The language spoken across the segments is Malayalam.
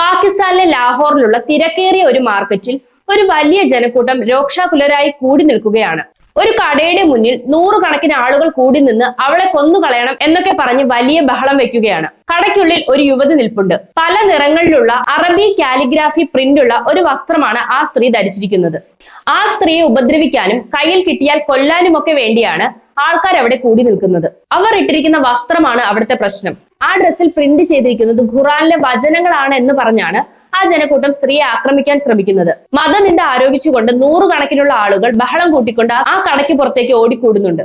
പാകിസ്ഥാനിലെ ലാഹോറിലുള്ള തിരക്കേറിയ ഒരു മാർക്കറ്റിൽ ഒരു വലിയ ജനക്കൂട്ടം രോക്ഷാകുലരായി കൂടി നിൽക്കുകയാണ്. ഒരു കടയുടെ മുന്നിൽ നൂറുകണക്കിന് ആളുകൾ കൂടി നിന്ന് അവളെ കൊന്നുകളയണം എന്നൊക്കെ പറഞ്ഞ് വലിയ ബഹളം വെക്കുകയാണ്. കടയ്ക്കുള്ളിൽ ഒരു യുവതി നിൽപ്പുണ്ട്. പല നിറങ്ങളിലുള്ള അറബി കാലിഗ്രാഫി പ്രിന്റ് ഉള്ള ഒരു വസ്ത്രമാണ് ആ സ്ത്രീ ധരിച്ചിരിക്കുന്നത്. ആ സ്ത്രീയെ ഉപദ്രവിക്കാനും കയ്യിൽ കിട്ടിയാൽ കൊല്ലാനുമൊക്കെ വേണ്ടിയാണ് ആൾക്കാർ അവിടെ കൂടി നിൽക്കുന്നത്. അവർ ഇട്ടിരിക്കുന്ന വസ്ത്രമാണ് അവിടുത്തെ പ്രശ്നം. ആ ഡ്രസ്സിൽ പ്രിന്റ് ചെയ്തിരിക്കുന്നത് ഖുറാനിലെ വചനങ്ങളാണ് എന്ന് പറഞ്ഞാണ് ആ ജനക്കൂട്ടം സ്ത്രീയെ ആക്രമിക്കാൻ ശ്രമിക്കുന്നത്. മതനിന്ദ ആരോപിച്ചുകൊണ്ട് നൂറുകണക്കിനുള്ള ആളുകൾ ബഹളം കൂട്ടിക്കൊണ്ട് ആ കടയ്ക്ക് പുറത്തേക്ക് ഓടിക്കൂടുന്നുണ്ട്.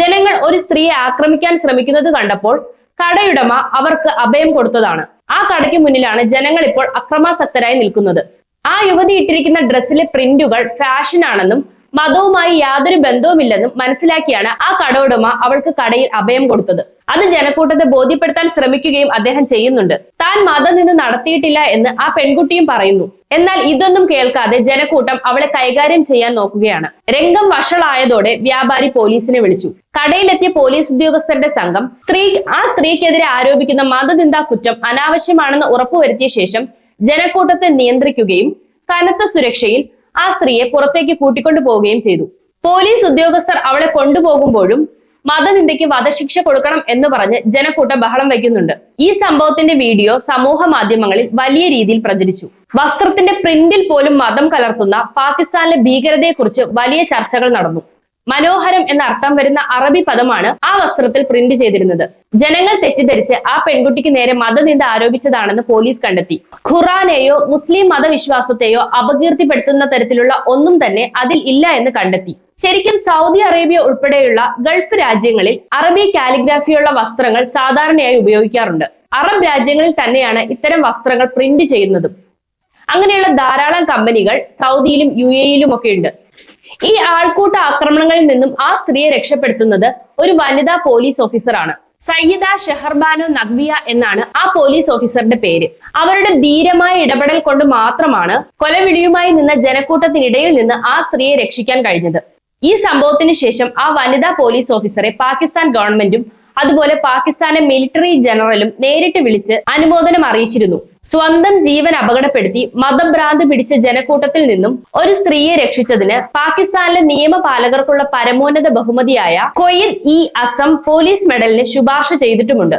ജനങ്ങൾ ഒരു സ്ത്രീയെ ആക്രമിക്കാൻ ശ്രമിക്കുന്നത് കണ്ടപ്പോൾ കടയുടമ അവർക്ക് അഭയം കൊടുത്തതാണ്. ആ കടയ്ക്ക് മുന്നിലാണ് ജനങ്ങൾ ഇപ്പോൾ അക്രമാസക്തരായി നിൽക്കുന്നത്. ആ യുവതി ഇട്ടിരിക്കുന്ന ഡ്രസ്സിലെ പ്രിന്റുകൾ ഫാഷൻ ആണെന്നും മതവുമായി യാതൊരു ബന്ധവുമില്ലെന്നും മനസ്സിലാക്കിയാണ് ആ കടയുടമ അവൾക്ക് കടയിൽ അഭയം കൊടുത്തത്. അത് ജനക്കൂട്ടത്തെ ബോധ്യപ്പെടുത്താൻ ശ്രമിക്കുകയും അദ്ദേഹം ചെയ്യുന്നുണ്ട്. താൻ മതം നിന്ന് നടത്തിയിട്ടില്ല എന്ന് ആ പെൺകുട്ടിയും പറയുന്നു. എന്നാൽ ഇതൊന്നും കേൾക്കാതെ ജനക്കൂട്ടം അവളെ കൈകാര്യം ചെയ്യാൻ നോക്കുകയാണ്. രംഗം വഷളായതോടെ വ്യാപാരി പോലീസിനെ വിളിച്ചു. കടയിലെത്തിയ പോലീസ് ഉദ്യോഗസ്ഥരുടെ സംഘം സ്ത്രീ ആ സ്ത്രീക്കെതിരെ ആരോപിക്കുന്ന മതനിന്ദാ കുറ്റം അനാവശ്യമാണെന്ന് ഉറപ്പുവരുത്തിയ ശേഷം ജനക്കൂട്ടത്തെ നിയന്ത്രിക്കുകയും കനത്ത സുരക്ഷയിൽ ആ സ്ത്രീയെ പുറത്തേക്ക് കൂട്ടിക്കൊണ്ടു പോവുകയും ചെയ്തു. പോലീസ് ഉദ്യോഗസ്ഥർ അവളെ കൊണ്ടുപോകുമ്പോഴും മതനിന്ദയ്ക്ക് വധശിക്ഷ കൊടുക്കണം എന്ന് പറഞ്ഞ് ജനക്കൂട്ടം ബഹളം വയ്ക്കുന്നുണ്ട്. ഈ സംഭവത്തിന്റെ വീഡിയോ സമൂഹ മാധ്യമങ്ങളിൽ വലിയ രീതിയിൽ പ്രചരിച്ചു. വസ്ത്രത്തിന്റെ പ്രിന്റിൽ പോലും മതം കലർത്തുന്ന പാകിസ്ഥാനിലെ ഭീകരതയെക്കുറിച്ച് വലിയ ചർച്ചകൾ നടന്നു. മനോഹരം എന്ന അർത്ഥം വരുന്ന അറബി പദമാണ് ആ വസ്ത്രത്തിൽ പ്രിന്റ് ചെയ്തിരുന്നത്. ജനങ്ങൾ തെറ്റിദ്ധരിച്ച് ആ പെൺകുട്ടിക്ക് നേരെ മതനിന്ദ ആരോപിച്ചതാണെന്ന് പോലീസ് കണ്ടെത്തി. ഖുറാനെയോ മുസ്ലിം മതവിശ്വാസത്തെയോ അപകീർത്തിപ്പെടുത്തുന്ന തരത്തിലുള്ള ഒന്നും തന്നെ അതിൽ ഇല്ല എന്ന് കണ്ടെത്തി. ശരിക്കും സൗദി അറേബ്യ ഉൾപ്പെടെയുള്ള ഗൾഫ് രാജ്യങ്ങളിൽ അറബി കാലിഗ്രാഫിയുള്ള വസ്ത്രങ്ങൾ സാധാരണയായി ഉപയോഗിക്കാറുണ്ട്. അറബ് രാജ്യങ്ങളിൽ തന്നെയാണ് ഇത്തരം വസ്ത്രങ്ങൾ പ്രിന്റ് ചെയ്യുന്നതും. അങ്ങനെയുള്ള ധാരാളം കമ്പനികൾ സൗദിയിലും യു എയിലും ഒക്കെ ഉണ്ട്. ഈ ആൾക്കൂട്ട ആക്രമണങ്ങളിൽ നിന്നും ആ സ്ത്രീയെ രക്ഷപ്പെടുത്തുന്നത് ഒരു വനിതാ പോലീസ് ഓഫീസറാണ് സയ്യിദ ഷെഹർബാനു നഗ്വിയ എന്നാണ് ആ പോലീസ് ഓഫീസറുടെ പേര്. അവരുടെ ധീരമായ ഇടപെടൽ കൊണ്ട് മാത്രമാണ് കൊലവിളിയുമായി നിന്ന ജനക്കൂട്ടത്തിനിടയിൽ നിന്ന് ആ സ്ത്രീയെ രക്ഷിക്കാൻ കഴിഞ്ഞത്. ഈ സംഭവത്തിന് ശേഷം ആ വനിതാ പോലീസ് ഓഫീസറെ പാകിസ്ഥാൻ ഗവൺമെന്റും അതുപോലെ പാകിസ്ഥാനെ മിലിറ്ററി ജനറലും നേരിട്ട് വിളിച്ച് അനുമോദനം അറിയിച്ചിരുന്നു. സ്വന്തം ജീവൻ അപകടപ്പെടുത്തി മതഭ്രാന്ത് പിടിച്ച ജനക്കൂട്ടത്തിൽ നിന്നും ഒരു സ്ത്രീയെ രക്ഷിച്ചതിന് പാകിസ്ഥാനിലെ നിയമപാലകർക്കുള്ള പരമോന്നത ബഹുമതിയായ കൊയ്ദ് ഇ അസം പോലീസ് മെഡലിന് ശുപാർശ ചെയ്തിട്ടുമുണ്ട്.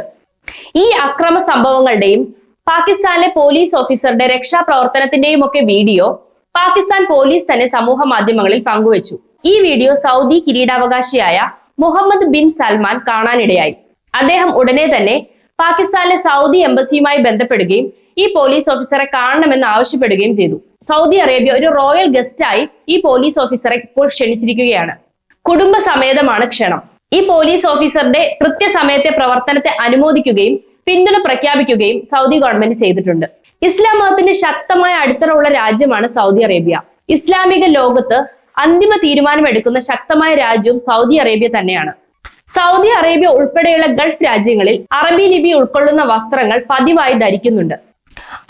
ഈ അക്രമ സംഭവങ്ങളുടെയും പാകിസ്ഥാനിലെ പോലീസ് ഓഫീസറുടെ രക്ഷാപ്രവർത്തനത്തിന്റെയും ഒക്കെ വീഡിയോ പാകിസ്ഥാൻ പോലീസ് തന്നെ സമൂഹ മാധ്യമങ്ങളിൽ പങ്കുവച്ചു. ഈ വീഡിയോ സൗദി കിരീടാവകാശിയായ മുഹമ്മദ് ബിൻ സൽമാൻ കാണാനിടയായി. അദ്ദേഹം ഉടനെ തന്നെ പാകിസ്ഥാനിലെ സൗദി എംബസിയുമായി ബന്ധപ്പെടുകയും ഈ പോലീസ് ഓഫീസറെ കാണണമെന്ന് ആവശ്യപ്പെടുകയും ചെയ്തു. സൗദി അറേബ്യ ഒരു റോയൽ ഗസ്റ്റായി ഈ പോലീസ് ഓഫീസറെ ഇപ്പോൾ ക്ഷണിച്ചിരിക്കുകയാണ്. കുടുംബസമേതമാണ് ക്ഷണം. ഈ പോലീസ് ഓഫീസറുടെ കൃത്യസമയത്തെ പ്രവർത്തനത്തെ അനുമോദിക്കുകയും പിന്തുണ പ്രഖ്യാപിക്കുകയും സൗദി ഗവൺമെന്റ് ചെയ്തിട്ടുണ്ട്. ഇസ്ലാം മതത്തിന്റെ ശക്തമായ അടിത്തറ ഉള്ള രാജ്യമാണ് സൗദി അറേബ്യ. ഇസ്ലാമിക ലോകത്ത് അന്തിമ തീരുമാനമെടുക്കുന്ന ശക്തമായ രാജ്യവും സൗദി അറേബ്യ തന്നെയാണ്. സൗദി അറേബ്യ ഉൾപ്പെടെയുള്ള ഗൾഫ് രാജ്യങ്ങളിൽ അറബി ലിപി ഉൾക്കൊള്ളുന്ന വസ്ത്രങ്ങൾ പതിവായി ധരിക്കുന്നുണ്ട്.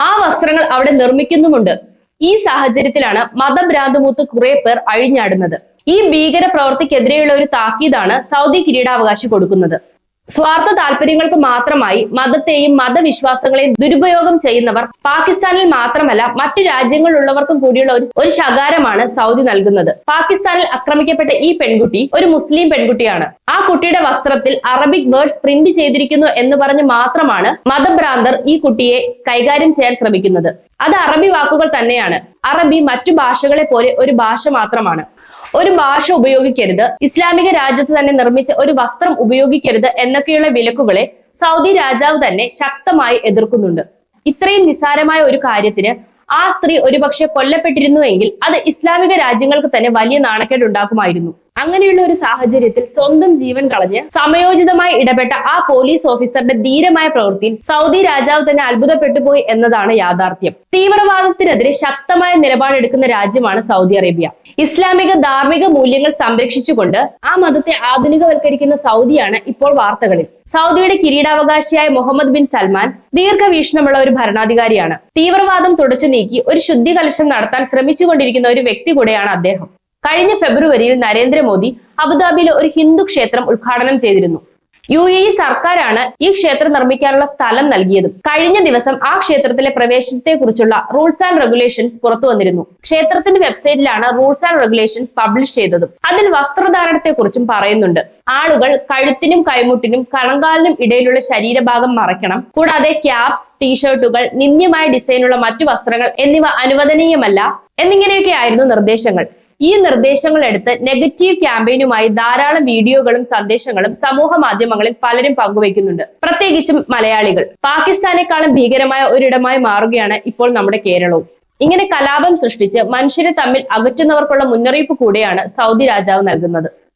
ആ വസ്ത്രങ്ങൾ അവിടെ നിർമ്മിക്കുന്നുമുണ്ട്. ഈ സാഹചര്യത്തിലാണ് മതഭ്രാന്തുമൂത്ത് കുറെ പേർ അഴിഞ്ഞാടുന്നത്. ഈ ഭീകര പ്രവർത്തിക്കെതിരെയുള്ള ഒരു താക്കീതാണ് സൗദി കിരീടാവകാശി കൊടുക്കുന്നത്. സ്വാർത്ഥ താല്പര്യങ്ങൾക്ക് മാത്രമായി മതത്തെയും മതവിശ്വാസങ്ങളെയും ദുരുപയോഗം ചെയ്യുന്നവർ പാകിസ്ഥാനിൽ മാത്രമല്ല മറ്റു രാജ്യങ്ങളിലുള്ളവർക്കും കൂടിയുള്ള ഒരു ഒരു ശകാരമാണ് സൗദി നൽകുന്നത്. പാകിസ്ഥാനിൽ ആക്രമിക്കപ്പെട്ട ഈ പെൺകുട്ടി ഒരു മുസ്ലിം പെൺകുട്ടിയാണ്. ആ കുട്ടിയുടെ വസ്ത്രത്തിൽ അറബിക് വേർഡ്സ് പ്രിന്റ് ചെയ്തിരിക്കുന്നു എന്ന് പറഞ്ഞ് മാത്രമാണ് മതഭ്രാന്തർ ഈ കുട്ടിയെ കൈകാര്യം ചെയ്യാൻ ശ്രമിക്കുന്നത്. അത് അറബി വാക്കുകൾ തന്നെയാണ്. അറബി മറ്റു ഭാഷകളെ പോലെ ഒരു ഭാഷ മാത്രമാണ്. ഒരു ഭാഷ ഉപയോഗിക്കരുത്. ഇസ്ലാമിക രാജ്യത്ത് തന്നെ നിർമ്മിച്ച ഒരു വസ്ത്രം ഉപയോഗിക്കരുത് എന്നൊക്കെയുള്ള വിലക്കുകളെ സൗദി രാജാവ് തന്നെ ശക്തമായി എതിർക്കുന്നുണ്ട്. ഇത്രയും നിസ്സാരമായ ഒരു കാര്യത്തിന് ആ സ്ത്രീ ഒരുപക്ഷെ കൊല്ലപ്പെട്ടിരുന്നുവെങ്കിൽ അത് ഇസ്ലാമിക രാജ്യങ്ങൾക്ക് തന്നെ വലിയ നാണക്കേട് ഉണ്ടാക്കുമായിരുന്നു അങ്ങനെയുള്ള ഒരു സാഹചര്യത്തിൽ സ്വന്തം ജീവൻ കളഞ്ഞ് സമയോചിതമായി ഇടപെട്ട ആ പോലീസ് ഓഫീസറുടെ ധീരമായ പ്രവൃത്തിയിൽ സൗദി രാജാവ് തന്നെ അത്ഭുതപ്പെട്ടുപോയി എന്നതാണ് യാഥാർത്ഥ്യം. തീവ്രവാദത്തിനെതിരെ ശക്തമായ നിലപാടെടുക്കുന്ന രാജ്യമാണ് സൗദി അറേബ്യ. ഇസ്ലാമിക ധാർമ്മിക മൂല്യങ്ങൾ സംരക്ഷിച്ചുകൊണ്ട് ആ മതത്തെ ആധുനികവൽക്കരിക്കുന്ന സൗദിയാണ് ഇപ്പോൾ വാർത്തകളിൽ. സൗദിയുടെ കിരീടാവകാശിയായ മുഹമ്മദ് ബിൻ സൽമാൻ ദീർഘവീക്ഷണമുള്ള ഒരു ഭരണാധികാരിയാണ്. തീവ്രവാദം തുടച്ചു നീക്കി ഒരു ശുദ്ധി കലശം നടത്താൻ ശ്രമിച്ചുകൊണ്ടിരിക്കുന്ന ഒരു വ്യക്തി കൂടെയാണ് അദ്ദേഹം. കഴിഞ്ഞ ഫെബ്രുവരിയിൽ നരേന്ദ്രമോദി അബുദാബിയിലെ ഒരു ഹിന്ദു ക്ഷേത്രം ഉദ്ഘാടനം ചെയ്തിരുന്നു. യു എ ഇ സർക്കാരാണ് ഈ ക്ഷേത്രം നിർമ്മിക്കാനുള്ള സ്ഥലം നൽകിയതും കഴിഞ്ഞ ദിവസം ആ ക്ഷേത്രത്തിലെ പ്രവേശനത്തെക്കുറിച്ചുള്ള റൂൾസ് ആൻഡ് റെഗുലേഷൻസ് പുറത്തു വന്നിരുന്നു. ക്ഷേത്രത്തിന്റെ വെബ്സൈറ്റിലാണ് റൂൾസ് ആൻഡ് റെഗുലേഷൻസ് പബ്ലിഷ് ചെയ്തതും. അതിൽ വസ്ത്രധാരണത്തെക്കുറിച്ചും പറയുന്നുണ്ട്. ആളുകൾ കഴുത്തിനും കൈമുട്ടിനും കണങ്കാലിനും ഇടയിലുള്ള ശരീരഭാഗം മറയ്ക്കണം. കൂടാതെ ക്യാപ്സ് ടീഷർട്ടുകൾ നിന്ദ്യമായ ഡിസൈനുള്ള മറ്റു വസ്ത്രങ്ങൾ എന്നിവ അനുവദനീയമല്ല എന്നിങ്ങനെയൊക്കെ ആയിരുന്നു നിർദ്ദേശങ്ങൾ. ഈ നിർദ്ദേശങ്ങൾ എടുത്ത് നെഗറ്റീവ് ക്യാമ്പയിനുമായി ധാരാളം വീഡിയോകളും സന്ദേശങ്ങളും സമൂഹ മാധ്യമങ്ങളിൽ പലരും പങ്കുവയ്ക്കുന്നുണ്ട്. പ്രത്യേകിച്ചും മലയാളികൾ. പാകിസ്ഥാനേക്കാളും ഭീകരമായ ഒരിടമായി മാറുകയാണ് ഇപ്പോൾ നമ്മുടെ കേരളവും. ഇങ്ങനെ കലാപം സൃഷ്ടിച്ച് മനുഷ്യരെ തമ്മിൽ അകറ്റുന്നവർക്കുള്ള മുന്നറിയിപ്പ് കൂടെയാണ് സൗദി രാജാവ് നൽകുന്നത്.